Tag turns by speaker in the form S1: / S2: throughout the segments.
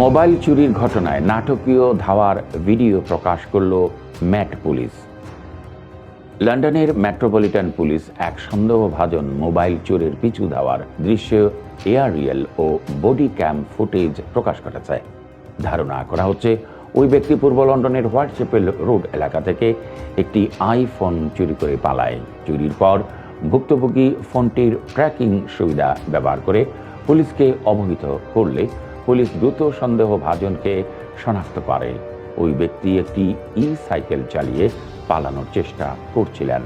S1: Mobile চুরির ঘটনায় নাটকীয় ধাওয়ার ভিডিও প্রকাশ করল ম্যাট পুলিশ। লন্ডনের মেট্রোপলিটন পুলিশ এক সন্দেহভাজন মোবাইল চোরের পিছু ধাওয়ার দৃশ্য এয়ারিয়াল ও বডি ক্যাম ফুটেজ প্রকাশ করেছে। ধারণা করা হচ্ছে, ওই ব্যক্তি পূর্ব লন্ডনের হোয়াটসঅ্যাপেল রোড এলাকা থেকে একটি আইফোন চুরি করে পালায়। চুরির পর ভুক্তভোগী ফোনটির ট্র্যাকিং সুবিধা ব্যবহার করে পুলিশকে অবহিত করলে পুলিশ দ্রুত সন্দেহভাজনকে শনাক্ত করে। ওই ব্যক্তি একটি ই সাইকেল চালিয়ে পালানোর চেষ্টা করছিলেন।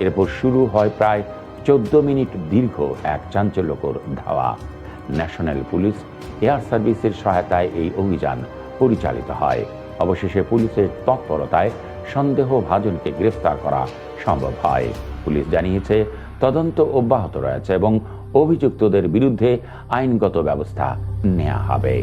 S1: এরপর শুরু হয় প্রায় চোদ্দ মিনিট দীর্ঘ এক চাঞ্চল্যকর ধাওয়া। ন্যাশনাল পুলিশ, এয়ার সার্ভিসের সহায়তায় এই অভিযান পরিচালিত হয়। অবশেষে পুলিশের তৎপরতায় সন্দেহভাজনকে গ্রেফতার করা সম্ভব হয়। পুলিশ জানিয়েছে, তদন্ত অব্যাহত রয়েছে এবং অভিযুক্তদের বিরুদ্ধে আইনগত ব্যবস্থা নেওয়া হবে।